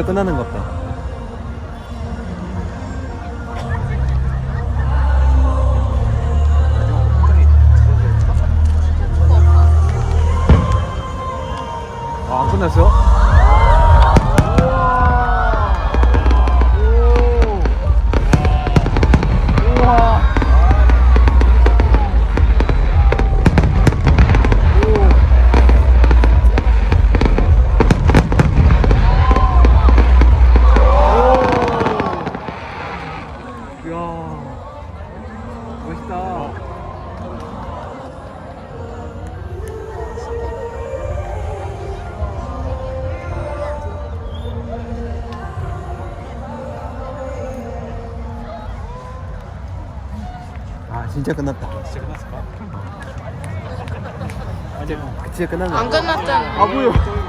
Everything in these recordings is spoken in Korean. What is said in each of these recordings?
이제 끝나는 것 같다. 진짜 끝났다. 진짜 끝났을까? 아니, 진짜 끝났나? 안 끝났잖아. 아, 뭐야?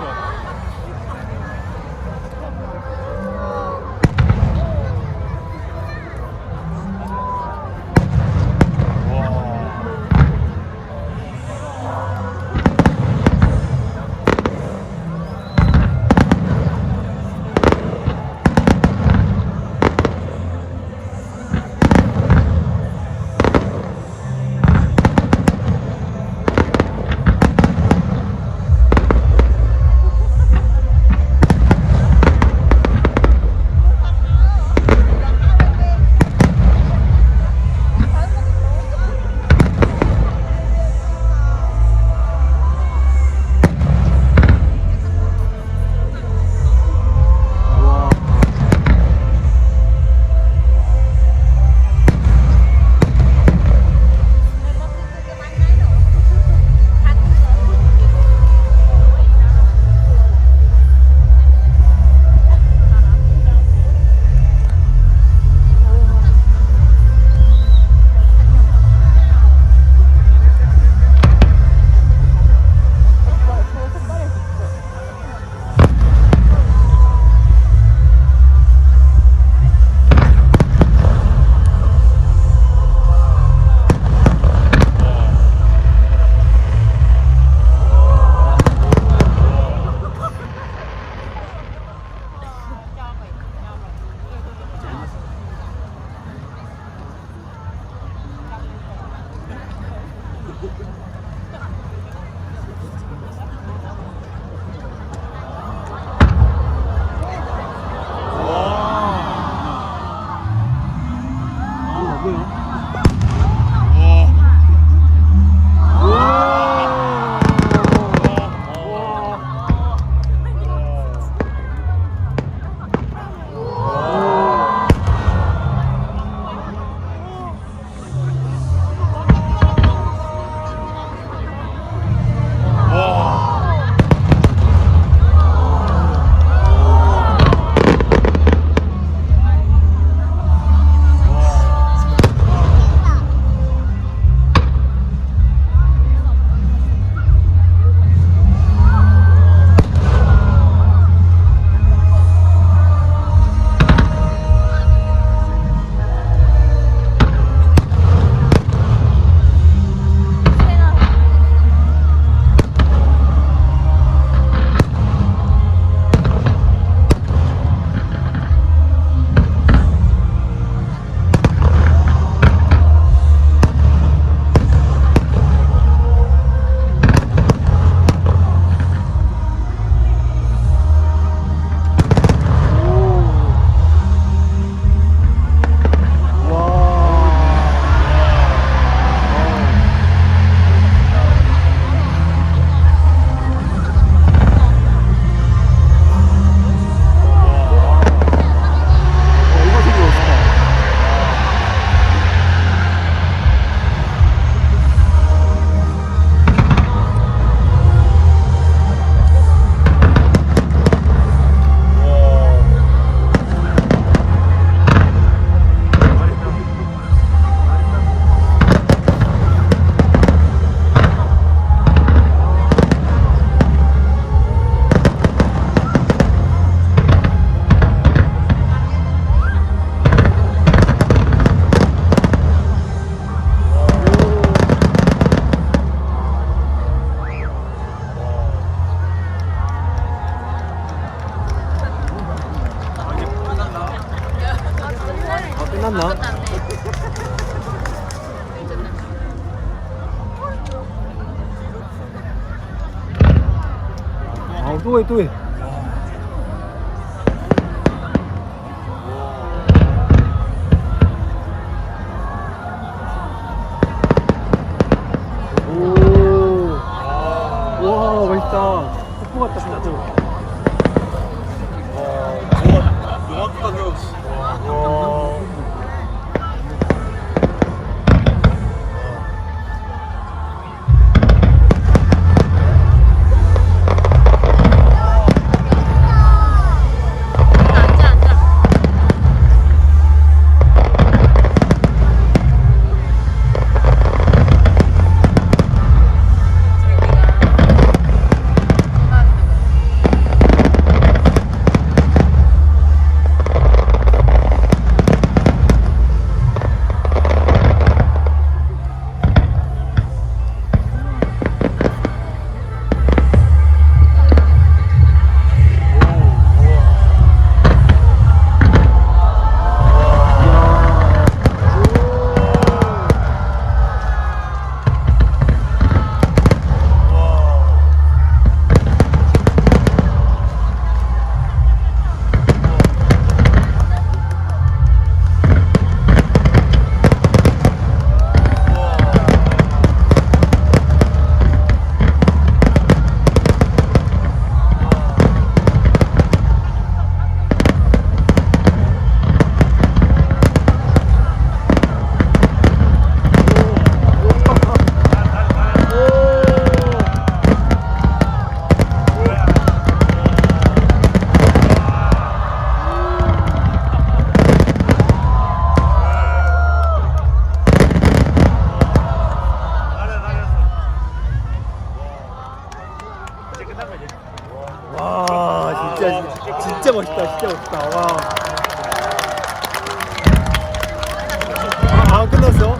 또 해, 또 해. 오. 와, 멋있다. 폭포 같다, 진짜. 정확하게 없이. 앉아, 진짜, 멋있다, 진짜 멋있다. 와. 아, 끝났어?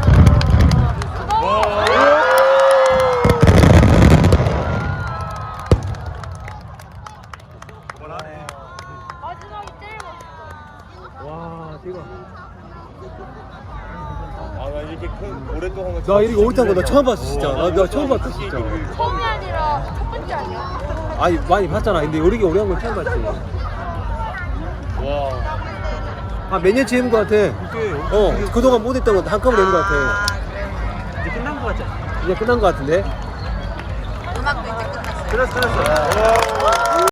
마지막이 제일 멋있어. 와, 대박. 아, 나 이렇게 큰 오랫동안 나 이렇게 오래 탄 거 나 처음 봤어, 진짜. 나, 나 처음 봤어, 진짜. 처음이 아니라 첫 번째 아니야? 아니, 많이 봤잖아. 근데 이렇게 오래 한건 처음 봤지. 와. 아, 몇 년째 해본 거 같아. 어, 그동안 못 했던 건 한꺼번에 해본 거 같아. 이제 끝난 거 같지? 이제 끝난 거 같은데? 음악도 이제 끝났어요. 끝났어, 끝났어.